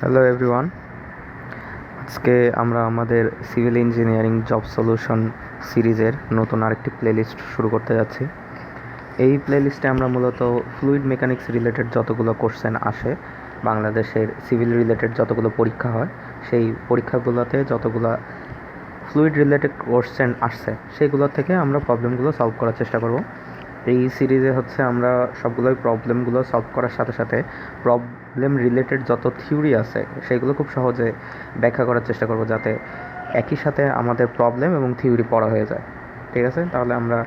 Hello everyone আজকে আমরা আমাদের সিভিল ইঞ্জিনিয়ারিং জব সলিউশন সিরিজের নতুন আরেকটি প্লেলিস্ট শুরু করতে যাচ্ছি। এই প্লেলিস্টে আমরা মূলত ফ্লুইড মেকানিক্স রিলেটেড যতগুলো কোশ্চেন আসে, বাংলাদেশের সিভিল রিলেটেড যতগুলো পরীক্ষা হয়, সেই পরীক্ষাগুলোতে যতগুলো ফ্লুইড রিলেটেড কোশ্চেন আসছে সেইগুলো থেকে আমরা প্রবলেমগুলো সলভ করার চেষ্টা করব। এই সিরিজে হচ্ছে আমরা সবগুলোই প্রবলেমগুলো সলভ করার সাথে সাথে প্রবলেম রিলেটেড যত থিওরি আছে, সেগুলো খুব সহজে ব্যাখ্যা করার চেষ্টা করব যাতে একই সাথে আমাদের প্রবলেম এবং থিওরি পড়া হয়ে যায়। ঠিক আছে? তাহলে আমরা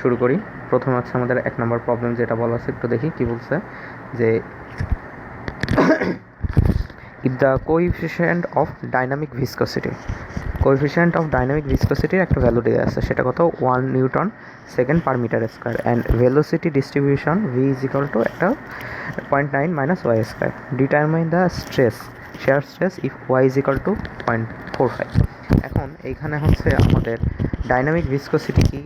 শুরু করি। প্রথম হচ্ছে আমাদের এক নম্বর প্রবলেম যেটা বলা আছে, একটু দেখি কি বলছে। যে if the coefficient of dynamic viscosity coefficient of dynamic ভিসকোসিটির একটা ভ্যালু দেওয়া আছে, সেটা কত? One newton second per metre square and velocity distribution V is equal to একটা point nine minus Y square determine the stress shear stress if Y is equal to point four five এখন এইখানে হচ্ছে আমাদের dynamic ভিসকসিটি কি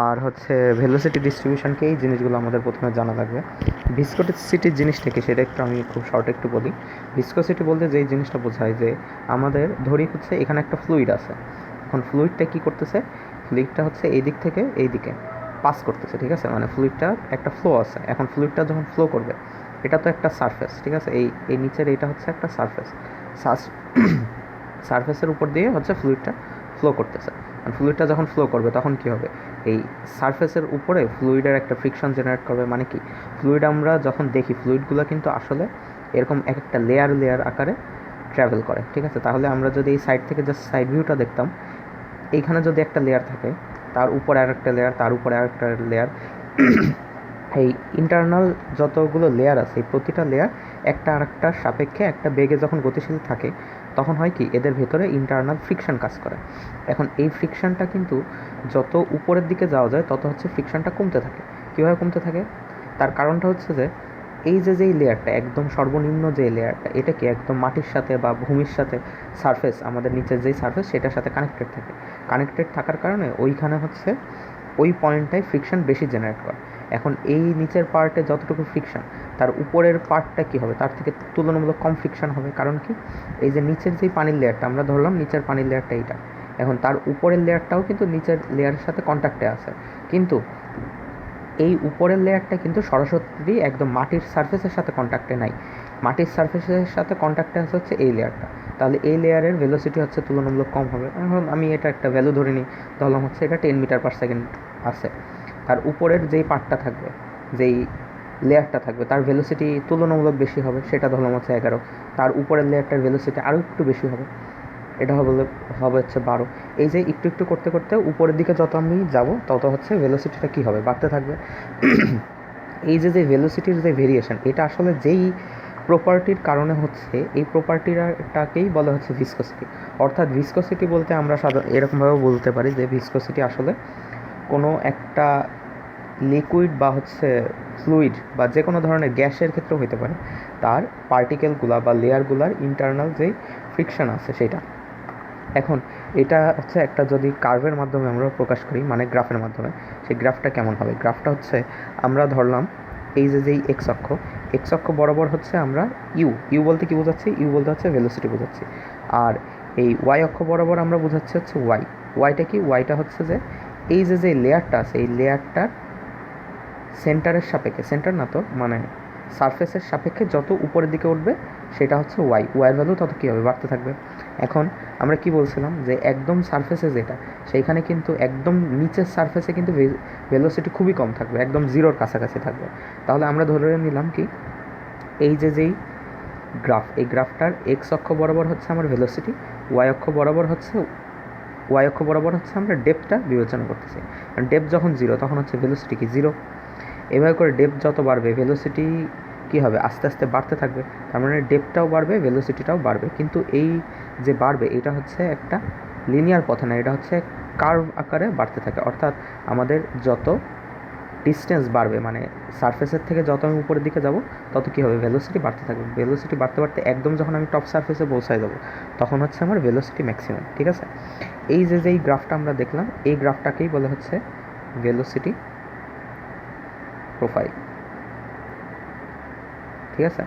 আর হচ্ছে velocity ডিস্ট্রিবিউশনকে এই জিনিসগুলো আমাদের প্রথমে জানা লাগবে ভিসকোসিটির জিনিসটা কি সেটা একটু আমি খুব শর্ট একটু বলি। ভিসকোসিটি বলতে যেই জিনিসটা বোঝায় যে আমাদের ধরি হচ্ছে এখানে একটা ফ্লুইড আছে। এখন ফ্লুইডটা কি করতেছে? ফ্লুইডটা হচ্ছে এই দিক থেকে এই দিকে পাস করতেছে, ঠিক আছে? মানে ফ্লুইডটার একটা ফ্লো আছে। এখন ফ্লুইডটা যখন ফ্লো করবে, এটা তো একটা সারফেস ঠিক আছে? এই এই নিচের এটা হচ্ছে একটা সারফেস সারফেসের উপর দিয়ে হচ্ছে ফ্লুইডটা ফ্লো করতেছে। ফ্লুইডটা যখন ফ্লো করবে, তখন কি হবে? এই সারফেসের উপরে ফ্লুইডের একটা ফ্রিকশন জেনারেট করবে মানে কি? ফ্লুইড আমরা যখন দেখি ফ্লুইডগুলো কিন্তু আসলে এরকম এক একটা লেয়ার লেয়ার আকারে ট্রাভেল করে, ঠিক আছে? তাহলে আমরা যদি এই সাইড থেকে জাস্ট সাইড ভিউটা দেখতাম, এইখানে যদি একটা লেয়ার থাকে, তার উপরে আর একটা লেয়ার তার উপরে আর একটা লেয়ার এই ইন্টারনাল যতগুলো লেয়ার আছে প্রতিটা লেয়ার একটা আর একটা সাপেক্ষে একটা বেগে যখন গতিশীল থাকে তখন হয় কি, এদের ভেতরে ইন্টারনাল ফ্রিকশন কাজ করে। এখন এই ফ্রিকশনটা কিন্তু যত উপরের দিকে যাওয়া যায়, তত হচ্ছে ফ্রিকশনটা কমতে থাকে। কীভাবে কমতে থাকে? তার কারণটা হচ্ছে যে, এই যে যেই লেয়ারটা একদম সর্বনিম্ন যে লেয়ারটা এটা কি একদম মাটির সাথে বা ভূমির সাথে সারফেস আমাদের নিচের যেই সারফেস সেটার সাথে কানেক্টেড থাকে। কানেক্টেড থাকার কারণে ওইখানে হচ্ছে ওই পয়েন্টটায় ফ্রিকশন বেশি জেনারেট করে। এখন এই নিচের পার্টে যতটুকু ফ্রিকশন তার উপরের পার্টটা কী হবে? তার থেকে তুলনামূলক কম ফ্রিকশন হবে। কারণ কি? এই যে নিচের যেই পানির লেয়ারটা আমরা ধরলাম নিচের পানির লেয়ারটা এইটা। এখন তার উপরের লেয়ারটাও কিন্তু নিচের লেয়ারের সাথে কন্ট্যাক্টে আছে। কিন্তু এই উপরের লেয়ারটা কিন্তু সরাসরি একদম মাটির সারফেসের সাথে কন্ট্যাক্টে নাই। মাটির সারফেসের সাথে কন্ট্যাক্টে আছে হচ্ছে এই লেয়ারটা তাহলে এই লেয়ারের ভেলোসিটি হচ্ছে তুলনামূলক কম হবে। এখন আমি এটা একটা ভ্যালু ধরে নিই, ধরলাম হচ্ছে এটা টেন মিটার পার সেকেন্ড আছে। তার উপরের যেই পার্টটা থাকবে, যেই লেয়ারটা থাকবে, তার ভেলোসিটি তুলনামূলক বেশি হবে, সেটা ধরলাম হচ্ছে এগারো। তার উপরের লেয়ারটার ভেলোসিটি আরও একটু বেশি হবে। এটা হবে হবে হচ্ছে বারো। এই যে একটু একটু করতে করতে উপরের দিকে যত আমি যাব, তত হচ্ছে ভেলোসিটিটা কী হবে? বাড়তে থাকবে। এই যে যে ভেলোসিটির যে ভেরিয়েশন এটা আসলে যেই প্রপার্টির কারণে হচ্ছে এই প্রপার্টিটাকেই বলা হচ্ছে ভিসকোসিটি অর্থাৎ ভিসকোসিটি বলতে আমরা সাধারণ এরকমভাবে বলতে পারি যে ভিসকোসিটি আসলে কোনো একটা লিকুইড বা হচ্ছে ফ্লুইড বা যে কোনো ধরনের গ্যাসের ক্ষেত্রেও হতে পারে। তার পার্টিকেলগুলা বা লেয়ারগুলার ইন্টারনাল যেই ফ্রিকশন আছে সেটা। এখন এটা হচ্ছে একটা যদি কার্ভের মাধ্যমে আমরা প্রকাশ করি মানে গ্রাফের মাধ্যমে, সেই গ্রাফটা কেমন হবে? গ্রাফটা হচ্ছে আমরা ধরলাম এই যে যেই এক্স অক্ষ। এক্স অক্ষ বরাবর হচ্ছে আমরা ইউ ইউ বলতে কি বোঝাচ্ছি? ইউ বলতে হচ্ছে ভেলোসিটি বোঝাচ্ছি। আর এই ওয়াই অক্ষ বরাবর আমরা বোঝাচ্ছি হচ্ছে ওয়াই ওয়াইটা কি? ওয়াইটা হচ্ছে যে এই যে যে লেয়ারটা আছে, এই লেয়ারটার সেন্টারের সাপেক্ষে সেন্টার না তো মানে সারফেসের সাপেক্ষে যত উপরের দিকে উঠবে, সেটা হচ্ছে ওয়াই ওয়াইয়ের ভ্যালু তত কী হবে? বাড়তে থাকবে। এখন আমরা কি বলছিলাম যে একদম সারফেসে যেটা, সেইখানে কিন্তু একদম নিচের সারফেসে কিন্তু ভেলোসিটি খুবই কম থাকবে, একদম জিরোর কাছাকাছি থাকবে। তাহলে আমরা ধরে নিলাম কি, এই যে যেই গ্রাফ এই গ্রাফটার এক্স অক্ষ বরাবর হচ্ছে আমার ভেলোসিটি ওয়াই অক্ষ বরাবর হচ্ছে ওয়াই অক্ষ বরাবর হচ্ছে আমরা ডেপটা বিবেচনা করতেছি। কারণ ডেপ যখন জিরো তখন হচ্ছে ভেলোসিটি কি জিরো এভাবে করে ডেপ যত বাড়বে ভেলোসিটি কী হবে? আস্তে আস্তে বাড়তে থাকবে। তার মানে ডেপটাও বাড়বে ভেলোসিটিটাও বাড়বে। কিন্তু এই যে বাড়বে, এটা হচ্ছে একটা লিনিয়ার পথে না, এটা হচ্ছে কার্ভ আকারে বাড়তে থাকে। অর্থাৎ আমাদের যত ডিস্টেন্স বাড়বে মানে সারফেসের থেকে যত আমি উপরের দিকে যাব, তত কী হবে? ভেলোসিটি বাড়তে থাকবে। ভেলোসিটি বাড়তে বাড়তে একদম যখন আমি টপ সারফেসে পৌঁছায় যাব, তখন হচ্ছে আমার ভেলোসিটি ম্যাক্সিমাম ঠিক আছে? এই যে যেই গ্রাফটা আমরা দেখলাম, এই গ্রাফটাকেই বলে হচ্ছে ভেলোসিটি প্রোফাইল ঠিক আছে?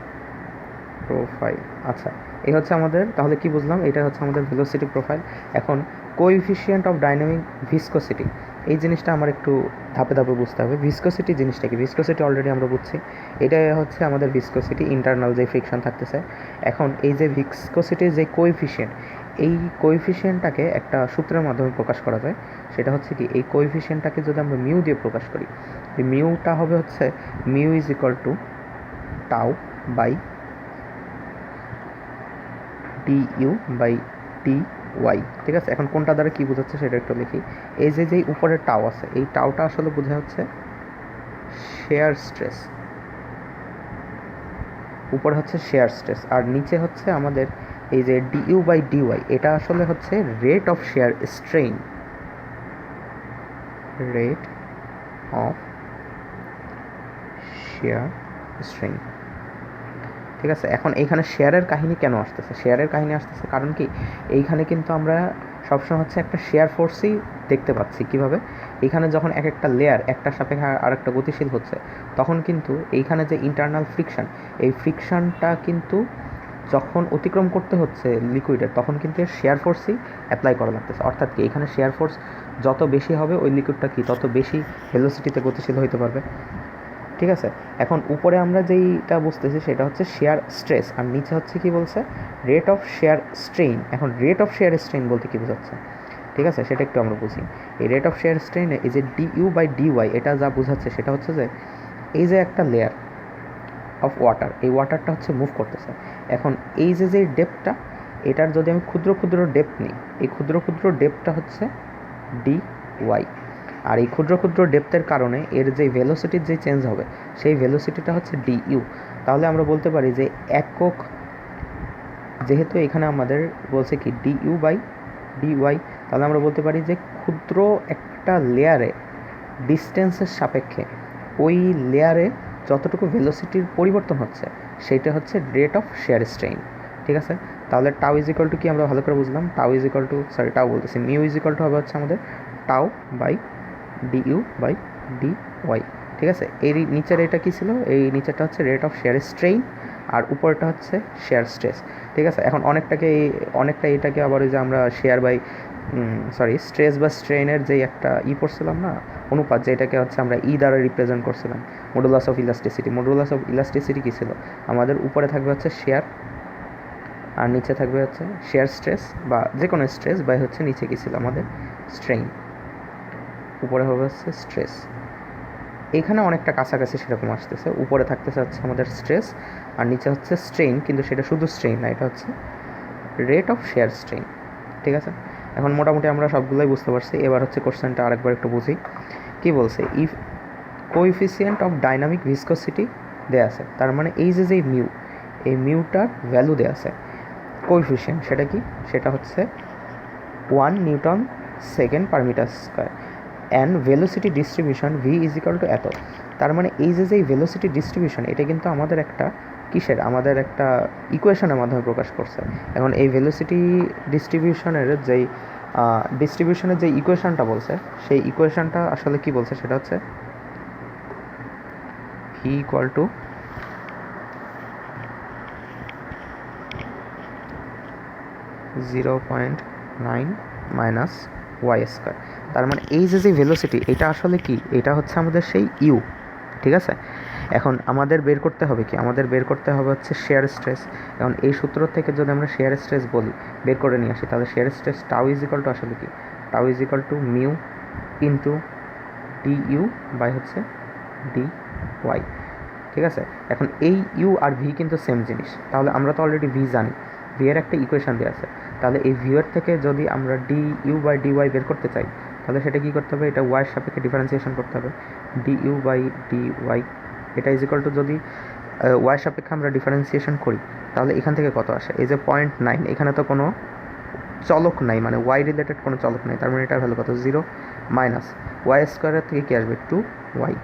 প্রোফাইল আচ্ছা এই হচ্ছে আমাদের, তাহলে কি বুঝলাম? এটা হচ্ছে আমাদের ভেলোসিটি প্রোফাইল এখন কোইফিশিয়েন্ট অফ ডাইনামিক ভিসকোসিটি এই জিনিসটা আমার একটু ধাপে ধাপে বুঝতে হবে। ভিসকোসিটি জিনিসটা কি? ভিসকোসিটি অলরেডি আমরা বুঝছি। এটা হচ্ছে আমাদের ভিসকোসিটি ইন্টারনাল যে ফ্রিকশন থাকতেছে। এখন, এই যে ভিসকোসিটির যে কোইফিশিয়েন্ট এই কোইফিশিয়েন্টটাকে একটা সূত্রের মাধ্যমে প্রকাশ করা যায়। সেটা হচ্ছে কি, এই কোইফিশিয়েন্টটাকে যদি আমরা মিউ দিয়ে প্রকাশ করি মিউটা হবে হচ্ছে mu is equal to tau by T U by T Y ঠিক আছে? এখন কোনটা দ্বারা কী বোঝাচ্ছে সেটা একটু লিখি। এই যে যেই উপরে টাও আছে, এই টাওটা আসলে বোঝা হচ্ছে শেয়ার স্ট্রেস উপরে হচ্ছে শেয়ার স্ট্রেস আর নিচে হচ্ছে আমাদের এই যে ডিইউ বাই ডিওয়াই এটা আসলে হচ্ছে rate of shear strain rate of shear strain ঠিক আছে? এখন এইখানে শেয়ারের কাহিনী কেন আসতেছে? শেয়ারের কাহিনী আসতেছে কারণ কি? এইখানে কিন্তু আমরা সবসময় হচ্ছে একটা শেয়ার ফোর্সই দেখতে পাচ্ছি কীভাবে? এইখানে যখন এক একটা লেয়ার একটা সাপেক্ষে আর একটা গতিশীল হচ্ছে, তখন কিন্তু এইখানে যে ইন্টারনাল ফ্রিকশান এই ফ্রিকশানটা কিন্তু যখন অতিক্রম করতে হচ্ছে লিকুইডের তখন কিন্তু শেয়ার ফোর্সই অ্যাপ্লাই করা লাগতেছে। অর্থাৎ কি? এখানে শেয়ার ফোর্স যত বেশি হবে, ওই লিকুইডটা কি? তত বেশি ভেলোসিটিতে গতিশীল হইতে পারবে। ঠিক আছে? এখন উপরে আমরা যেইটা বুঝতেছি সেটা হচ্ছে শেয়ার স্ট্রেস আর নিচে হচ্ছে কি বলছে? রেট অফ শেয়ার স্ট্রেইন এখন রেট অফ শেয়ার স্ট্রেইন বলতে কি বোঝাচ্ছে? ঠিক আছে? সেটা একটু আমরা বুঝি। এই রেট অফ শেয়ার স্ট্রেইনে এই যে D U by D Y এটা যা বোঝাচ্ছে সেটা হচ্ছে যে এই যে একটা লেয়ার অফ ওয়াটার এই ওয়াটারটা হচ্ছে মুভ করতেছে। এখন এই যে যে ডেপটা এটার যদি আমি ক্ষুদ্র ক্ষুদ্র ডেপ নিই, এই ক্ষুদ্র ক্ষুদ্র ডেপটা হচ্ছে ডি ওয়াই আর এই ক্ষুদ্র ক্ষুদ্র ডেপথের কারণে এর যে ভেলোসিটির যে চেঞ্জ হবে, সেই ভেলোসিটিটা হচ্ছে ডি ইউ তাহলে আমরা বলতে পারি যে একক, যেহেতু এখানে আমাদের বলছে কি D U by D Y তাহলে আমরা বলতে পারি যে ক্ষুদ্র একটা লেয়ারে ডিস্টেন্সের সাপেক্ষে ওই লেয়ারে যতটুকু ভেলোসিটির পরিবর্তন হচ্ছে সেইটা হচ্ছে রেট অফ শেয়ার স্ট্রেইন ঠিক আছে? তাহলে টাউ ইজ ইকাল টু কি আমরা ভালো করে বুঝলাম? টাও ইজ ইকাল টু সরি টাও বলতেছি মিউ ইজ ইকাল টু হবে হচ্ছে আমাদের tau by D U by D Y ঠিক আছে? এই নিচের এটা কী ছিল? এই নিচেরটা হচ্ছে রেট অফ শেয়ার স্ট্রেইন আর উপরটা হচ্ছে শেয়ার স্ট্রেস ঠিক আছে? এখন অনেকটাকে এই অনেকটা এটাকে আবার ওই যে আমরা শেয়ার বাই সরি স্ট্রেস বা স্ট্রেনের যে একটা ই পড়ছিলাম না, অনুপাত যেটাকে হচ্ছে আমরা ই দ্বারা রিপ্রেজেন্ট করছিলাম modulus of elasticity modulus of elasticity কী ছিল? আমাদের উপরে থাকবে হচ্ছে শেয়ার আর নিচে থাকবে হচ্ছে শেয়ার স্ট্রেস বা যে কোনো স্ট্রেস বা হচ্ছে নিচে কী ছিল? আমাদের স্ট্রেইন উপরে হবে হচ্ছে স্ট্রেস এখানে অনেকটা কাছাকাছি সেরকম আসতেছে। উপরে থাকতেছে হচ্ছে আমাদের স্ট্রেস আর নিচে হচ্ছে স্ট্রেইন কিন্তু সেটা শুধু স্ট্রেইন না, এটা হচ্ছে রেট অফ শেয়ার স্ট্রেইন ঠিক আছে? এখন মোটামুটি আমরা সবগুলোই বুঝতে পারছি। এবার হচ্ছে কোশ্চেনটা আরেকবার একটু বুঝি। কি বলছে? If coefficient of dynamic viscosity দেয়া আছে, তার মানে এই যে যে মিউ এই মিউটার ভ্যালু দেয়া আছে কোইফিসিয়েন্ট সেটা কি? সেটা হচ্ছে one newton second per metre square and velocity distribution V is equal to এত। তার মানে এই যে যে ভেলোসিটি ডিস্ট্রিবিউশন এটা কিন্তু আমাদের একটা কিসের? আমাদের একটা ইকুয়েশনের মাধ্যমে প্রকাশ করছে। এখন এই ভেলোসিটি ডিস্ট্রিবিউশনের যেই ডিস্ট্রিবিউশনের যে ইকুয়েশনটা বলছে, সেই ইকুয়েশনটা আসলে কি বলছে? সেটা হচ্ছে V equal to zero point nine minus Y square. তার মানে এই যে যে ভেলোসিটি এটা আসলে কি? এটা হচ্ছে আমাদের সেই ইউ ঠিক আছে? এখন আমাদের বের করতে হবে কি? আমাদের বের করতে হবে হচ্ছে শেয়ার স্ট্রেস এখন এই সূত্র থেকে যদি আমরা শেয়ার স্ট্রেস বলি, বের করে নিয়ে আসি, তাহলে shear stress tau is equal to আসলে কি? Tau is equal to mu into D U by হচ্ছে ডি ওয়াই ঠিক আছে? এখন এই ইউ আর ভি কিন্তু সেম জিনিস। তাহলে আমরা তো অলরেডি ভি জানি। ভি এর একটা ইকুয়েশান দেওয়া আছে। তাহলে এই ভিউয়ের থেকে যদি আমরা D U by D Y বের করতে চাই, তাহলে সেটা কী করতে হবে? এটা ওয়াইয়ের সাপেক্ষে ডিফারেন্সিয়েশন করতে হবে। D U by D Y এটা ইজ টু যদি ওয়াইয়ের সাপেক্ষে আমরা ডিফারেন্সিয়েশন করি, তাহলে এখান থেকে কত আসে? এই যে পয়েন্ট নাইন এখানে তো কোনো চলক নাই মানে ওয়াই রিলেটেড কোনো চলক নাই, তার মানে এটার ভ্যালু কত? জিরো মাইনাস ওয়াই স্কোয়ারের থেকে কী আসবে? টু ওয়াই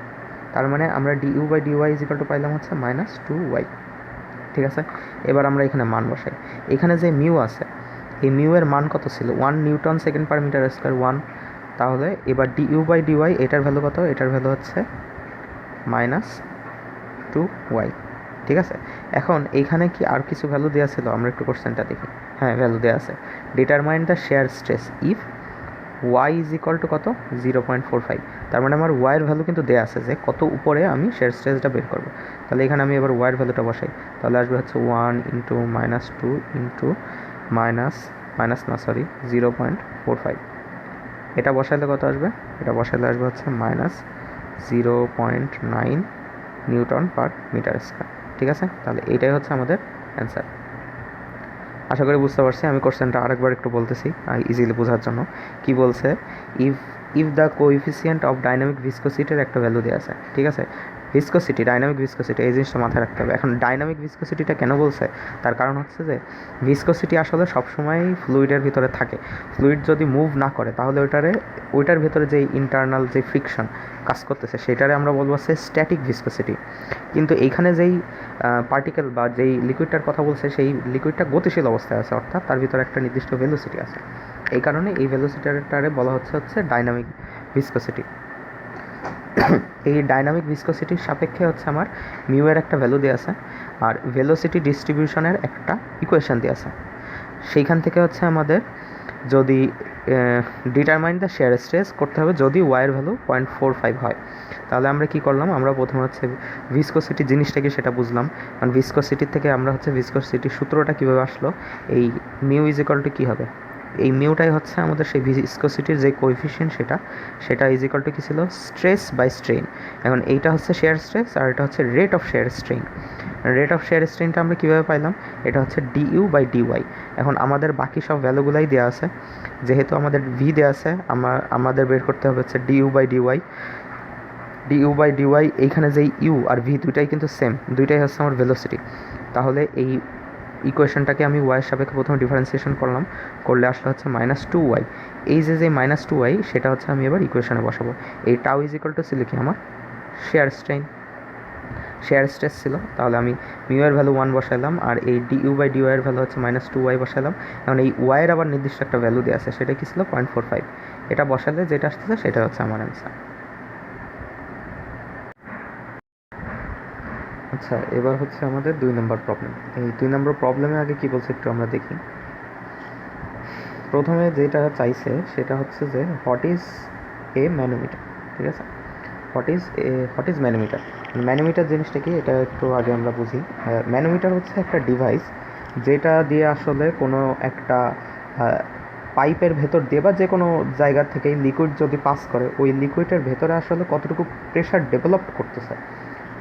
তার মানে আমরা D U by D Y is to পাইলাম হচ্ছে মাইনাস টু ওয়াই ঠিক আছে? এবার আমরা এখানে মান বসাই। এখানে যে মিউ আছে এই মিউ এর মান কত ছিল? One newton second per metre square one তাহলে এবার D U by D Y এটার ভ্যালু কত? এটার ভ্যালু হচ্ছে মাইনাস টু ওয়াই ঠিক আছে? এখন এইখানে কি আর কিছু ভ্যালু দেওয়া ছিল? আমরা একটু কোশ্চেনটা দেখি। হ্যাঁ ভ্যালু দেওয়া আছে। Determine the shear stress if Y is equal to কত? জিরো পয়েন্ট ফোর ফাইভ তার মানে আমার ওয়াইয়ের ভ্যালু কিন্তু দেওয়া আছে যে কত উপরে আমি শেয়ার স্ট্রেসটা বের করব। তাহলে এখানে আমি এবার ওয়াইয়ের ভ্যালুটা বসাই। তাহলে আসবে হচ্ছে one into minus two into minus minus না sorry zero point four five এটা বসাইলে কত আসবে? এটা বসাইলে আসবে হচ্ছে minus zero point nine newton per metre square. ঠিক আছে? তাহলে এইটাই হচ্ছে আমাদের অ্যান্সার আশা করি বুঝতে পারছি, আমি কোশ্চেনটা আরেকবার একটু বলতেছি ইজিলি বোঝার জন্য। কি বলছে? If if the coefficient of dynamic ভিসকোসিটির একটা ভ্যালু দেওয়া আছে। ঠিক আছে? ভিসকোসিটি ডাইনামিক ভিসকোসিটি এই জিনিসটা মাথায় রাখতে হবে। এখন ডাইনামিক ভিসকোসিটিটা কেন বলছে? তার কারণ হচ্ছে যে ভিসকোসিটি আসলে সবসময় ফ্লুইডের ভিতরে থাকে। ফ্লুইড যদি মুভ না করে, তাহলে ওইটারে, ওইটার ভিতরে যে ইন্টারনাল যে ফ্রিকশন কাজ করতেছে, সেটারে আমরা বলব হচ্ছে স্ট্যাটিক ভিসকোসিটি কিন্তু এইখানে যেই পার্টিকেল বা যেই লিকুইডটার কথা বলছে, সেই লিকুইডটা গতিশীল অবস্থায় আছে, অর্থাৎ তার ভিতরে একটা নির্দিষ্ট ভেলোসিটি আছে। এই কারণে এই ভেলোসিটিটারে বলা হচ্ছে হচ্ছে ডাইনামিক ভিসকোসিটি এই ডাইনামিক ভিসকোসিটির সাপেক্ষে হচ্ছে আমার মিউ এর একটা ভ্যালু দেওয়া আছে আর ভেলোসিটি ডিস্ট্রিবিউশনের একটা ইকুয়েশন দেওয়া আছে। সেইখান থেকে হচ্ছে আমাদের যদি ডিটারমাইন দ্য শেয়ার স্ট্রেস করতে হবে যদি ওয়াইয়ের ভ্যালু পয়েন্ট ফোর ফাইভ হয়। তাহলে আমরা কি করলাম? আমরা প্রথমে হচ্ছে ভিসকোসিটি জিনিসটা কি সেটা বুঝলাম। কারণ ভিসকোসিটির থেকে আমরা হচ্ছে ভিসকোসিটির সূত্রটা কীভাবে আসলো? এই মিউ ইজ টু কী হবে? এই মিউটাই হচ্ছে আমাদের সেই ভিসকোসিটির যে কোএফিসিয়েন্ট সেটা সেটা ইজ ইকাল টু কী ছিল? স্ট্রেস বাই স্ট্রেইন এখন এইটা হচ্ছে শেয়ার স্ট্রেস আর এটা হচ্ছে rate of shear strain rate of shear স্ট্রেইনটা আমরা কীভাবে পাইলাম? এটা হচ্ছে ডিইউ বাই ডিওয়াই এখন আমাদের বাকি সব ভ্যালুগুলাই দেওয়া আছে। যেহেতু আমাদের ভি দেওয়া আছে আমার আমাদের বের করতে হবে হচ্ছে D U by D Y D U by D Y এইখানে যেই ইউ আর ভি দুইটাই কিন্তু সেম দুইটাই হচ্ছে আমার ভেলোসিটি তাহলে এই ইকুয়েশনটাকে আমি ওয়াইয়ের সাপেক্ষে প্রথমে ডিফারেন্সিয়েশন করলাম, করলে আসলে হচ্ছে মাইনাস টু ওয়াই এই যে যে মাইনাস টু ওয়াই সেটা হচ্ছে আমি এবার ইকুয়েশনে বসাবো। এই টাউ ইজ ইকুয়াল টু ছিল কি আমার শেয়ার স্ট্রেইন শেয়ার স্ট্রেস ছিল, তাহলে আমি মিউ এর ভ্যালু ওয়ান বসাইলাম, আর এই ডি ইউ বাই ডি ওয়াইয়ের ভ্যালু হচ্ছে মাইনাস টু ওয়াই বসাইলাম। এখন এই ওয়াইয়ের আবার নির্দিষ্ট একটা ভ্যালু দেওয়া আছে, সেটা কি ছিল? পয়েন্ট ফোর ফাইভ এটা বসালে যেটা আসতেছে, সেটা হচ্ছে আমার অ্যান্সার আচ্ছা এবার হচ্ছে আমাদের দুই নম্বর প্রবলেম এই দুই নম্বর প্রবলেমে আগে কি বলছে একটু আমরা দেখি। প্রথমে যেটা চাইছে সেটা হচ্ছে যে হোয়াট ইজ এ ম্যানোমিটার ঠিক আছে? What is a what is manometer manometer জিনিসটা কি? এটা একটু আগে আমরা বুঝি। ম্যানোমিটার হচ্ছে একটা ডিভাইস যেটা দিয়ে আসলে কোনো একটা পাইপের ভেতর দিয়ে বা যে কোনো জায়গা থেকেই লিকুইড যদি পাস করে, ওই লিকুইডের ভেতরে আসলে কতটুকু প্রেশার ডেভেলপ করতেছে?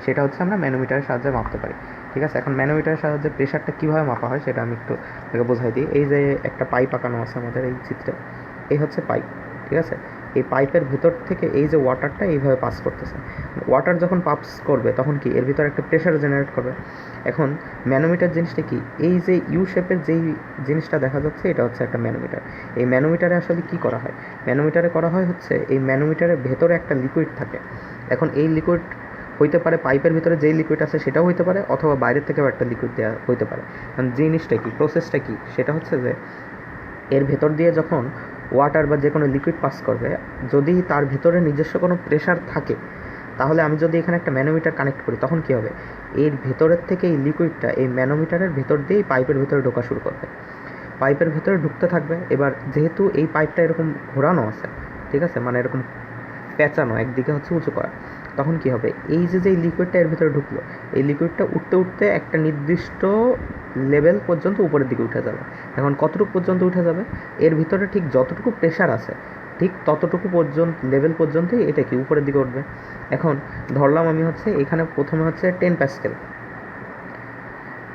সেটা হচ্ছে আমরা ম্যানোমিটারের সাহায্যে মাপতে পারি। ঠিক আছে? এখন ম্যানোমিটারের সাহায্যে প্রেশারটা কীভাবে মাপা হয় সেটা আমি একটু তোকে বোঝাই দিই। এই যে একটা পাইপ আঁকানো আছে আমাদের এই চিত্রে, এই হচ্ছে পাইপ। ঠিক আছে? এই পাইপের ভিতর থেকে এই যে ওয়াটারটা এইভাবে পাস করতেছে। ওয়াটার যখন পাস করবে তখন কি? এর ভিতরে একটা প্রেশার জেনারেট করবে। এখন ম্যানোমিটার জিনিসটা কি? এই যে ইউ শেপের যেই জিনিসটা দেখা যাচ্ছে এটা হচ্ছে একটা ম্যানোমিটার। এই ম্যানোমিটারে আসলে কি করা হয়? ম্যানোমিটারে করা হয় হচ্ছে এই ম্যানোমিটারের ভেতরে একটা লিকুইড থাকে। এখন এই লিকুইড হইতে পারে, পাইপের ভিতরে যেই লিকুইড আছে সেটাও হইতে পারে, অথবা বাইরের থেকেও একটা লিকুইড দেওয়া হইতে পারে। কারণ জিনিসটা কি প্রসেসটা কি, সেটা হচ্ছে যে, এর ভেতর দিয়ে যখন ওয়াটার বা যে কোনো লিকুইড পাস করবে, যদি তার ভিতরে নিজস্ব কোনো প্রেশার থাকে, তাহলে আমি যদি এখানে একটা ম্যানোমিটার কানেক্ট করি, তখন কী হবে? এর ভেতরের থেকে এই লিকুইডটা এই ম্যানোমিটারের ভেতর দিয়েই পাইপের ভেতরে ঢোকা শুরু করবে। পাইপের ভেতরে ঢুকতে থাকবে। এবার যেহেতু এই পাইপটা এরকম ঘোরানো আছে, ঠিক আছে? মানে এরকম পেঁচানো একদিকে হচ্ছে উঁচু করা। তখন কি হবে? এই যে যে লিকুইডটা এর ভিতরে ঢুকলো, এই লিকুইডটা উঠতে উঠতে একটা নির্দিষ্ট লেভেল পর্যন্ত উপরের দিকে উঠে যাবে। এখন কতটুকু পর্যন্ত উঠে যাবে? এর ভিতরে ঠিক যতটুকু প্রেশার আছে, ঠিক ততটুকু পর্যন্ত লেভেল পর্যন্তই এটা কি উপরের দিকে উঠবে? এখন ধরলাম আমি হচ্ছে এখানে প্রথমে হচ্ছে টেন প্যাসকেল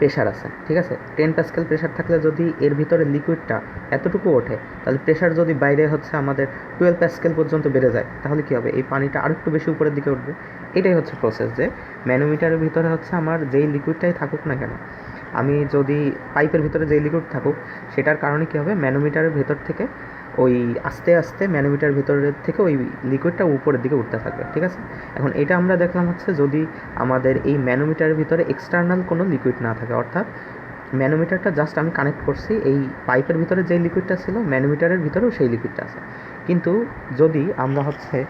প্রেশার আছে, ঠিক আছে? টেন প্যাসকেল প্রেশার থাকলে যদি এর ভিতরে লিকুইডটা এতটুকু ওঠে, তাহলে প্রেশার যদি বাইরে হচ্ছে আমাদের টুয়েলভ প্যাসকেল পর্যন্ত বেড়ে যায়, তাহলে কী হবে? এই পানিটা আরেকটু বেশি উপরের দিকে উঠবে। এটাই হচ্ছে প্রসেস যে ম্যানোমিটারের ভিতরে হচ্ছে আমার যেই লিকুইডটাই থাকুক না কেন, আমি যদি পাইপের ভিতরে যেই লিকুইড থাকুক, সেটার কারণে কী হবে? ম্যানোমিটারের ভেতর থেকে ওই আস্তে আস্তে ম্যানোমিটার ভিতরের থেকে ওই লিকুইডটা উপরের দিকে উঠতে থাকবে, ঠিক আছে? এখন এটা আমরা দেখলাম হচ্ছে যদি আমাদের এই ম্যানোমিটারের ভিতরে এক্সটার্নাল কোনো লিকুইড না থাকে, অর্থাৎ ম্যানোমিটারটা জাস্ট আমি কানেক্ট করছি এই পাইপের ভিতরে যেই লিকুইডটা ছিল, ম্যানোমিটারের ভিতরেও সেই লিকুইডটা আছে। কিন্তু যদি আমরা হচ্ছে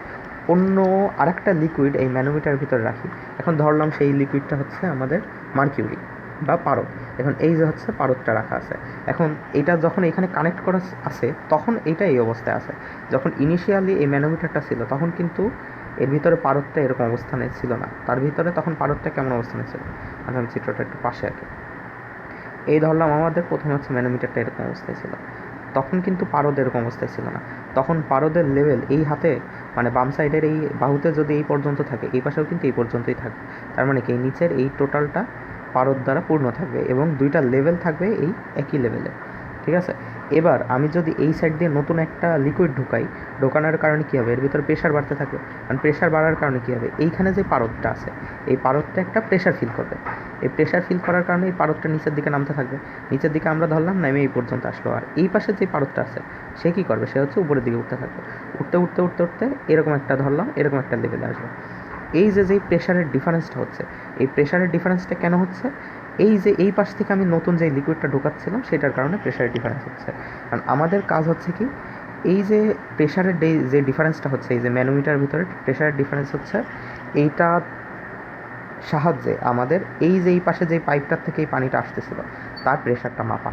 অন্য আরেকটা লিকুইড এই ম্যানোমিটারের ভিতরে রাখি, এখন ধরলাম সেই লিকুইডটা হচ্ছে আমাদের মার্কিউরি বা পারদ। এখন এই যে হচ্ছে পারদটা রাখা আছে। এখন এটা যখন এখানে কানেক্ট করা আছে, তখন এটা এই অবস্থায় আছে। যখন ইনিশিয়ালি এই ম্যানোমিটারটা ছিল, তখন কিন্তু এর ভিতরে পারদটা এরকম অবস্থানে ছিল না। তার ভিতরে তখন পারদটা কেমন অবস্থানে ছিল? আচ্ছা আমি চিত্রটা একটু পাশে আঁকি। এই ধরলাম, আমাদের প্রথমে হচ্ছে ম্যানোমিটারটা এরকম অবস্থায় ছিল। তখন কিন্তু পারদ এরকম অবস্থায় ছিল না। তখন পারদের লেভেল এই হাতে মানে বাম সাইডের এই বাহুতে যদি এই পর্যন্ত থাকে, এই পাশেও কিন্তু এই পর্যন্তই থাকে তার মানে কি? নিচের এই টোটালটা পারদ দ্বারা পূর্ণ থাকবে এবং দুইটা লেভেল থাকবে এই একই লেভেলে ঠিক আছে? এবার আমি যদি এই সাইড দিয়ে নতুন একটা লিকুইড ঢুকাই, ঢোকানোর কারণে কী হবে? এর ভিতরে প্রেশার বাড়তে থাকবে। কারণ প্রেশার বাড়ার কারণে কী হবে? এইখানে যে পারদটা আছে, এই পারদটা একটা প্রেশার ফিল করবে। এই প্রেশার ফিল করার কারণে এই পারদটা নিচের দিকে নামতে থাকবে। নিচের দিকে আমরা ধরলাম, নামে এই পর্যন্ত আসলো। আর এই পাশে যে পারদটা আছে, সে কী করবে? সে হচ্ছে উপরের দিকে উঠতে থাকবে। উঠতে উঠতে উঠতে উঠতে এরকম একটা ধরলাম, এরকম একটা লেভেলে আসবে। এই যে যেই প্রেশারের ডিফারেন্সটা হচ্ছে এই প্রেশারের ডিফারেন্সটা কেন হচ্ছে? এই যে এই পাশ থেকে আমি নতুন যে লিকুইডটা ঢোকাচ্ছিলাম, সেটার কারণে প্রেশারের ডিফারেন্স হচ্ছে। কারণ আমাদের কাজ হচ্ছে কি, এই যে প্রেশারের যে ডিফারেন্সটা হচ্ছে, এই যে ম্যানোমিটার ভিতরে প্রেশারের ডিফারেন্স হচ্ছে, এইটা সাহায্যে আমাদের এই যে এই পাশে যে পাইপটার থেকে এই পানিটা আসতেছিল, তার প্রেশারটা মাপা।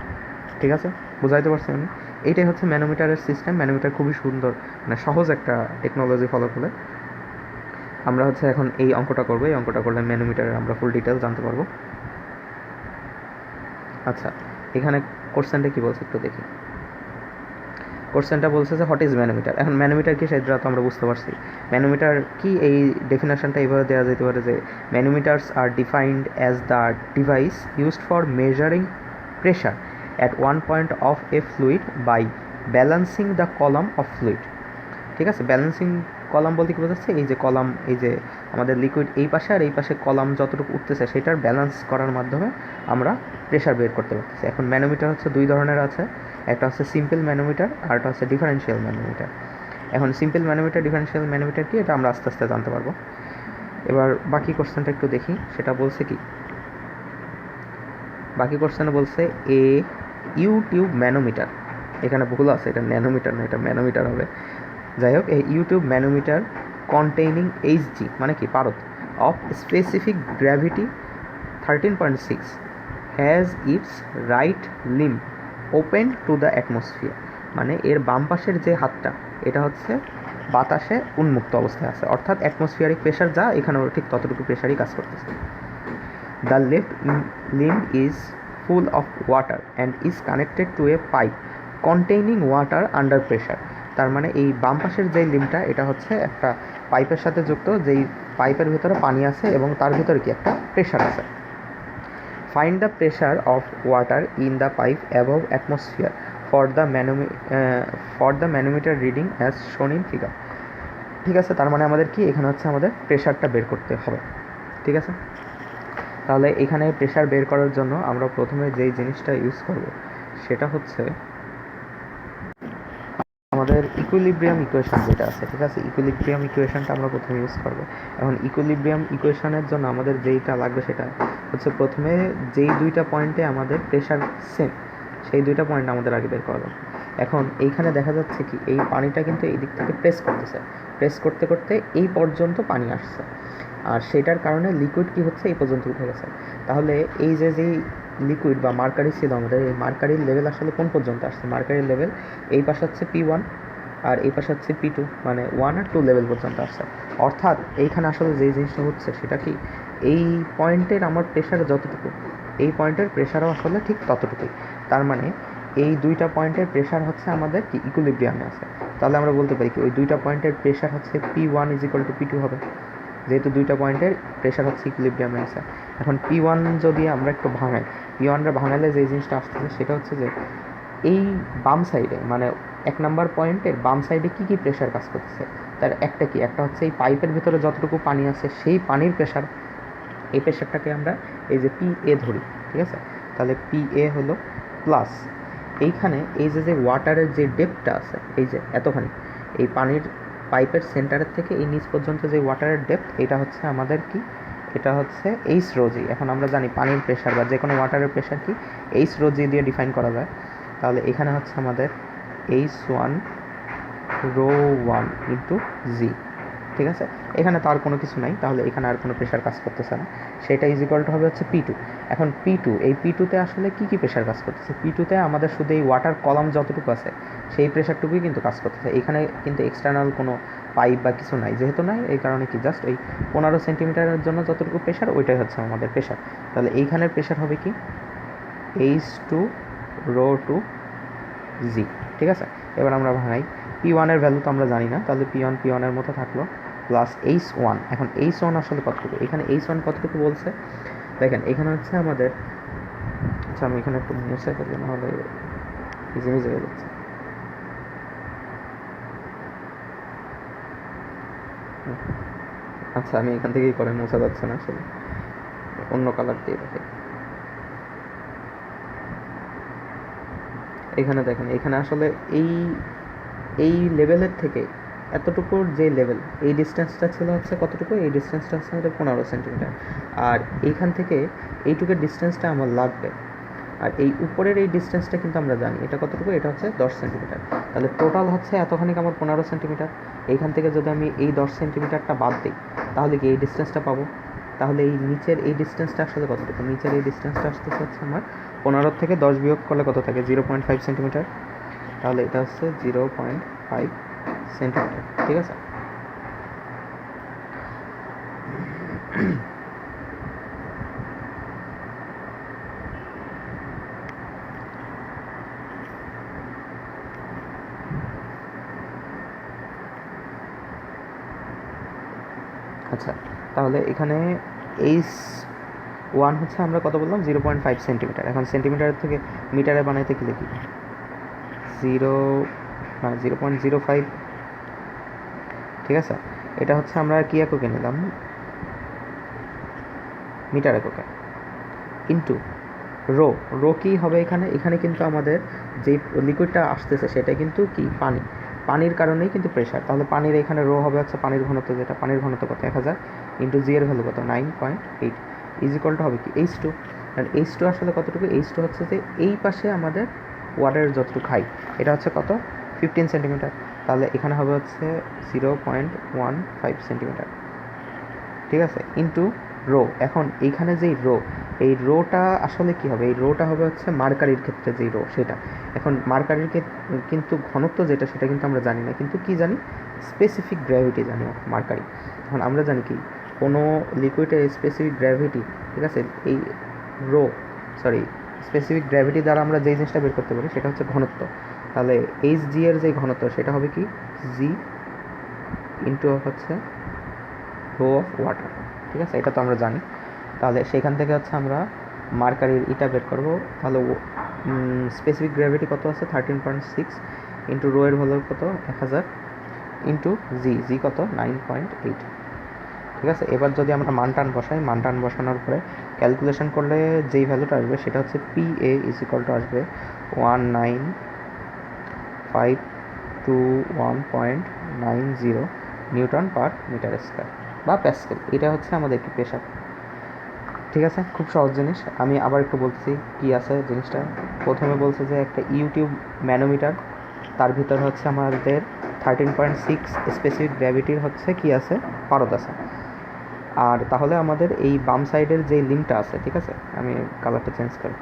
ঠিক আছে? বুঝাইতে পারছি আমি এইটাই হচ্ছে ম্যানোমিটারের সিস্টেম ম্যানোমিটার খুবই সুন্দর মানে সহজ একটা টেকনোলজি ফলো করে আমরা হচ্ছে এখন এই অঙ্কটা করব, এই অঙ্কটা করলে ম্যানোমিটারের আমরা ফুল ডিটেলস জানতে পারব। আচ্ছা এখানে কোশ্চেনটা কি বলছে একটু দেখি। কোশ্চেনটা বলছে যে হোয়াট ইজ ম্যানোমিটার? এখন ম্যানোমিটার কি সেটা তো আমরা বুঝতে পারছি। ম্যানোমিটার কি এই ডেফিনেশনটা এইভাবে দেওয়া যেতে পারে যে, manometers are defined as the device used for measuring pressure at one point of a fluid by balancing the column of fluid ঠিক আছে? ব্যালেন্সিং কলাম বলতে কী বোঝাচ্ছে? এই যে কলাম, এই যে আমাদের লিকুইড এই পাশে আর এই পাশে কলাম যতটুকু উঠতেছে, সেটার ব্যালেন্স করার মাধ্যমে আমরা প্রেশার বের করতে পারতেছি। এখন ম্যানোমিটার হচ্ছে দুই ধরনের আছে, একটা হচ্ছে সিম্পল ম্যানোমিটার আর একটা হচ্ছে ডিফারেন্সিয়াল ম্যানোমিটার এখন সিম্পল ম্যানোমিটার ডিফারেন্সিয়াল ম্যানোমিটার কি? এটা আমরা আস্তে আস্তে জানতে পারব। এবার বাকি কোশ্চেনটা একটু দেখি, সেটা বলছে কি? বাকি কোশ্চেনে বলছে, এ, ইউটিউব ম্যানোমিটার এখানে ভুল আছে, এটা ন্যানোমিটার না, এটা ম্যানোমিটার হবে। যাই হোক, এই ইউটিউব ম্যানোমিটার কন্টেইনিং এইচজি মানে কি? পারত of specific gravity thirteen point six has its right limb open to the atmosphere মানে এর বাম পাশের যে হাতটা, এটা হচ্ছে বাতাসে উন্মুক্ত অবস্থায় আছে। অর্থাৎ অ্যাটমসফিয়ারিক প্রেশার যা এখানেও ঠিক ততটুকু প্রেশারই কাজ করতেছে। The left limb is full of water and is connected to a pipe containing water under pressure তার মানে এই বাম পাশের যেই লিমটা, এটা হচ্ছে একটা পাইপের সাথে যুক্ত, যেই পাইপের ভিতরে পানি আছে এবং তার ভিতরে কি একটা প্রেশার আছে। Find the pressure of water in the pipe above atmosphere for the mano for the manometer reading as shown in figure ঠিক আছে? তার মানে আমাদের কি? এখানে হচ্ছে আমাদের প্রেশারটা বের করতে হবে। ঠিক আছে? তাহলে এখানে প্রেশার বের করার জন্য আমরা প্রথমে যেই জিনিসটা ইউজ করব, সেটা হচ্ছে আমাদের ইকুইলিব্রিয়াম ইকুয়েশন যেটা আছে, ঠিক আছে? ইকুইলিব্রিয়াম ইকুয়েশনটা আমরা প্রথমে ইউজ করব। এখন ইকুইলিব্রিয়াম ইকুয়েশনের জন্য আমাদের যেইটা লাগবে সেটা হচ্ছে প্রথমে যেই দুইটা পয়েন্টে আমাদের প্রেশার সেম সেই দুইটা পয়েন্ট আমাদের আগে বের করা এখন এইখানে দেখা যাচ্ছে কি, এই পানিটা কিন্তু এই দিক থেকে প্রেস করতেছে। প্রেস করতে করতে এই পর্যন্ত পানি আসছে। আর সেটার কারণে লিকুইড কি হচ্ছে, এই পর্যন্ত উঠে গেছে। তাহলে এই যে যেই লিকুইড বা মার্কারি ছিল আমাদের, এই মার্কারির লেভেল আসলে কোন পর্যন্ত আসছে? মার্কারির লেভেল এই পাশে হচ্ছে পি ওয়ান আর এই পাশে হচ্ছে পি টু মানে ওয়ান আর টু লেভেল পর্যন্ত আসছে। অর্থাৎ এইখানে আসলে যেই জিনিসটা হচ্ছে সেটা কি? এই পয়েন্টের আমার প্রেশার যতটুকু, এই পয়েন্টের প্রেশারও আসলে ঠিক ততটুকুই। তার মানে এই দুইটা পয়েন্টের প্রেশার হচ্ছে আমাদের কি ইকুইলিব্রিয়ামে আছে। তাহলে আমরা বলতে পারি কি ওই দুইটা পয়েন্টের প্রেশার হচ্ছে P one is equal to P two হবে। যেহেতু দুইটা পয়েন্টের প্রেশার হচ্ছে ইকুইলিব্রিয়ামে আছে এখন পি ওয়ান যদি আমরা একটু ভাঙাই পি ওয়ানটা ভাঙালে যে জিনিসটা আসতেছে সেটা হচ্ছে যে এই বাম সাইডে মানে এক নাম্বার পয়েন্টের বাম সাইডে কী কী প্রেশার কাজ করতেছে? তার একটা কি? একটা হচ্ছে এই পাইপের ভিতরে যতটুকু পানি আছে সেই পানির প্রেশার এই প্রেশারটাকে আমরা এই যে পি এ ধরি, ঠিক আছে? তাহলে পি এ হলো প্লাস এইখানে এই যে যে ওয়াটারের যে ডেপটা আছে, এই যে এতখানি, এই পানির পাইপের সেন্টারের থেকে এই নিচ পর্যন্ত যে ওয়াটারের ডেপথ এটা হচ্ছে আমাদের কি? এটা হচ্ছে এইচ রোজি এখন আমরা জানি পানির প্রেশার বা যে কোনো ওয়াটারের প্রেশার কি এইচ রোজি দিয়ে ডিফাইন করা যায়। তাহলে এখানে হচ্ছে আমাদের H one rho one into G ঠিক আছে? এখানে তার কোনো কিছু নাই, তাহলে এখানে আর কোনো প্রেশার কাজ করতেছে না। সেটা ইজ ইকুয়াল হবে হচ্ছে পি টু এখন পি টু এই পি টুতে আসলে কী কী প্রেশার কাজ করতেছে? পি টুতে আমাদের শুধু এই ওয়াটার কলাম যতটুকু আছে সেই প্রেশারটুকুই কিন্তু কাজ করতেছে। এখানে কিন্তু এক্সটার্নাল কোনো পাইপ বা কিছু নাই। যেহেতু নাই, এই কারণে কি জাস্ট ওই পনেরো সেন্টিমিটারের জন্য যতটুকু প্রেশার ওইটাই হচ্ছে আমাদের প্রেশার তাহলে এইখানের প্রেশার হবে কি? H two rho two G ঠিক আছে? এবার আমরা ভাঙাই। পি ওয়ানের ভ্যালু তো আমরা জানি না, তাহলে পি ওয়ান পি ওয়ানের মতো থাকল। প্লাস এইচ ওয়ান এখন এইচ ওয়ান আসলে কতটুকু? এখানে এইচ ওয়ান কতটুকু বলছে? দেখেন, এখানে হচ্ছে আমাদের আচ্ছা আমি এখানে একটু মুছে ফেলি, নাহলে হয়ে যাচ্ছে। আচ্ছা আমি এখান থেকেই করে মোছা যাচ্ছে না আসলে। অন্য কালার দিয়ে দেখে। এখানে দেখেন, এখানে আসলে এই এই লেভেলের থেকে এতটুকুর যে লেভেল এই ডিস্টেন্সটা ছিল হচ্ছে কতটুকু? এই ডিস্টেন্সটা হচ্ছে আমাদের পনেরো সেন্টিমিটার আর এইখান থেকে এইটুকুর ডিস্টেন্সটা আমার লাগবে। আর এই উপরের এই ডিস্টেন্সটা কিন্তু আমরা জানি, এটা কতটুকু? এটা হচ্ছে দশ সেন্টিমিটার তাহলে টোটাল হচ্ছে এতখানি আমার পনেরো সেন্টিমিটার এইখান থেকে যদি আমি এই দশ সেন্টিমিটারটা বাদ দিই তাহলে কি এই ডিস্টেন্সটা পাবো? তাহলে এই নিচের এই ডিস্টেন্সটা আসলে কতটুকু নিচের এই ডিস্টেন্সটা আসতে হচ্ছে আমার পনেরো থেকে দশ বিয়োগ করলে কত থাকে? জিরো পয়েন্ট ফাইভ সেন্টিমিটার তাহলে এটা হচ্ছে জিরো পয়েন্ট ফাইভ সেন্টিমিটার ঠিক আছে আচ্ছা তাহলে এখানে এইচ ওয়ান হচ্ছে আমরা কত বললাম? জিরো পয়েন্ট ফাইভ সেন্টিমিটার এখন সেন্টিমিটার থেকে মিটারে বানাইতে কি লিখি? জিরো না জিরো পয়েন্ট জিরো ফাইভ ঠিক আছে? এটা হচ্ছে আমরা কি এককে নিলাম? মিটার এককে। ইন্টু রো রো কি হবে এখানে? এখানে কিন্তু আমাদের যে লিকুইডটা আসতেছে সেটা কিন্তু কি? পানি। পানির কারণেই কিন্তু প্রেশার তাহলে পানির এখানে রো হবে হচ্ছে পানির ঘনত্ব যেটা? পানির ঘনত্ব কত? এক হাজার। ইন্টু জি এর ভ্যালু কত? নাইন পয়েন্ট এইট ইজ ইকুয়ালটা হবে কি? এইচ টু আর এইচ টু আসলে কতটুকু? এইচ টু হচ্ছে যে এই পাশে আমাদের ওয়াটারের যতটুকু হাই এটা হচ্ছে কত? ফিফটিন সেন্টিমিটার তাহলে এখানে হবে হচ্ছে zero point one five centimetre ঠিক আছে? ইন্টু রো এখন এইখানে যেই রো এই রোটা আসলে কি হবে? এই রোটা হবে হচ্ছে মার্কারির ক্ষেত্রে যেই রো সেটা। এখন মার্কারির কিন্তু ঘনত্ব যেটা, সেটা কিন্তু আমরা জানি না। কিন্তু কি জানি? স্পেসিফিক গ্র্যাভিটি জানি মার্কারি। এখন আমরা জানি কি? কোনো লিকুইডের স্পেসিফিক গ্র্যাভিটি ঠিক আছে? এই রো সরি স্পেসিফিক গ্র্যাভিটি দ্বারা আমরা যেই জিনিসটা বের করতে পারি সেটা হচ্ছে ঘনত্ব। তাহলে এইচ জি এর যে ঘনত্ব, সেটা হবে কি? জি ইন্টু হচ্ছে রো অফ ওয়াটার ঠিক আছে? এটা তো আমরা জানি। তাহলে সেখান থেকে হচ্ছে আমরা মার্কারির ইটা বের করব। তাহলে স্পেসিফিক গ্র্যাভিটি কত আছে? Thirteen point six into rho এর ভ্যালু কত? এক হাজার ইন্টু জি জি কত? নাইন পয়েন্ট এইট ঠিক আছে? এবার যদি আমরা মানটান বসাই মানটান বসানোর পরে ক্যালকুলেশন করলে যেই ভ্যালুটা আসবে সেটা হচ্ছে P A is equal to আসবে one nine five two one point nine zero newton per metre square বা প্যাসকেল এটা হচ্ছে আমাদের একটি প্রেশার ঠিক আছে? খুব সহজ জিনিস। আমি আবার একটু বলছি কি আছে জিনিসটা। প্রথমে বলছে যে একটা ইউটিউব ম্যানোমিটার, তার ভিতর হচ্ছে আমাদের থার্টিন পয়েন্ট সিক্স স্পেসিফিক গ্র্যাভিটির হচ্ছে কি আছে? পারদ আছে। আর তাহলে আমাদের এই বাম সাইডের যে লিঙ্কটা আছে, ঠিক আছে? আমি কালারটা চেঞ্জ করি।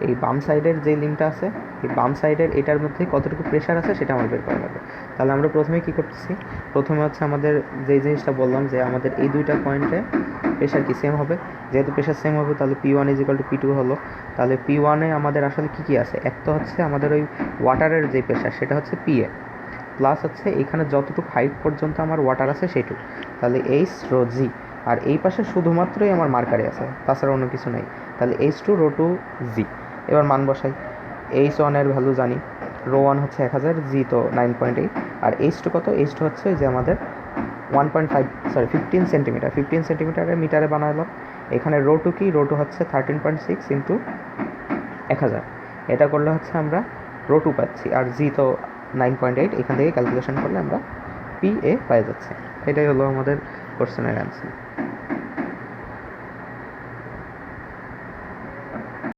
এই বাম সাইডের যে লিঙ্কটা আছে, এই বাম সাইডের এটার মধ্যে কতটুকু প্রেশার আছে সেটা আমার বের করা লাগবে। তাহলে আমরা প্রথমে কি করতেছি? প্রথমে হচ্ছে আমাদের যে জিনিসটা বললাম যে আমাদের এই দুইটা পয়েন্টে প্রেশার কি সেম হবে? যেহেতু প্রেশার সেম হবে, তাহলে P one is equal to P two হলো। তাহলে পি ওয়ানে আমাদের আসলে কী কী আছে? এক তো হচ্ছে আমাদের ওই ওয়াটারের যে প্রেশার সেটা হচ্ছে পি এ প্লাস হচ্ছে এখানে যতটুকু হাইট পর্যন্ত আমার ওয়াটার আছে, সেটুকু। তাহলে এইচ রো জি আর এই পাশে শুধুমাত্রই আমার মার্কারে আছে, তাছাড়া অন্য কিছু নেই। তাহলে H two rho two G এবার মান বসাই। এইচ ওয়ানের ভ্যালু জানি। রো ওয়ান হচ্ছে এক হাজার, জি তো নাইন পয়েন্ট এইট। আর এইচ টু কত? এইচ টু হচ্ছে যে আমাদের one point five sorry fifteen centimetre fifteen সেন্টিমিটারের মিটারে বানালো এখানে রো টু কি? রো টু হচ্ছে থার্টিন পয়েন্ট সিক্স ইন্টু এক হাজার। এটা করলে হচ্ছে আমরা রো টু পাচ্ছি। আর জি তো নাইন পয়েন্ট এইট, এখান থেকে ক্যালকুলেশন করলে আমরা পি এ পাই যাচ্ছে। এটাই হলো আমাদের কোশ্চেনের অ্যান্সার